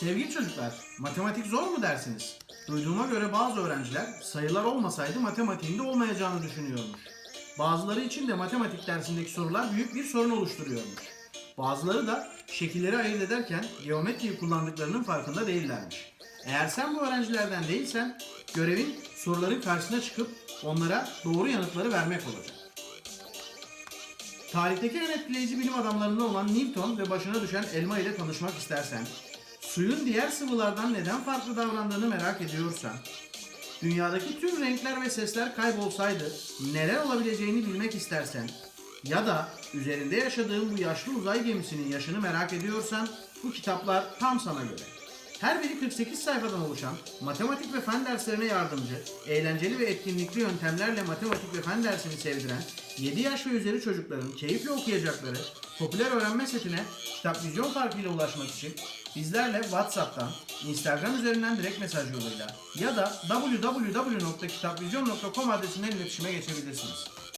Sevgili çocuklar, matematik zor mu dersiniz? Duyduğuma göre bazı öğrenciler sayılar olmasaydı matematiğinde olmayacağını düşünüyormuş. Bazıları için de matematik dersindeki sorular büyük bir sorun oluşturuyormuş. Bazıları da şekilleri ayırt ederken geometriyi kullandıklarının farkında değillermiş. Eğer sen bu öğrencilerden değilsen, görevin soruların karşısına çıkıp onlara doğru yanıtları vermek olacak. Tarihteki en etkileyici bilim adamlarından olan Newton ve başına düşen elma ile tanışmak istersen, suyun diğer sıvılardan neden farklı davrandığını merak ediyorsan, dünyadaki tüm renkler ve sesler kaybolsaydı neler olabileceğini bilmek istersen ya da üzerinde yaşadığın bu yaşlı uzay gemisinin yaşını merak ediyorsan bu kitaplar tam sana göre. Her biri 48 sayfadan oluşan matematik ve fen derslerine yardımcı, eğlenceli ve etkinlikli yöntemlerle matematik ve fen dersini sevdiren 7 yaş ve üzeri çocukların keyifle okuyacakları popüler öğrenme setine Kitap Vizyon farkıyla ulaşmak için bizlerle WhatsApp'tan, Instagram üzerinden direkt mesaj yoluyla ya da www.kitapvizyon.com adresinden iletişime geçebilirsiniz.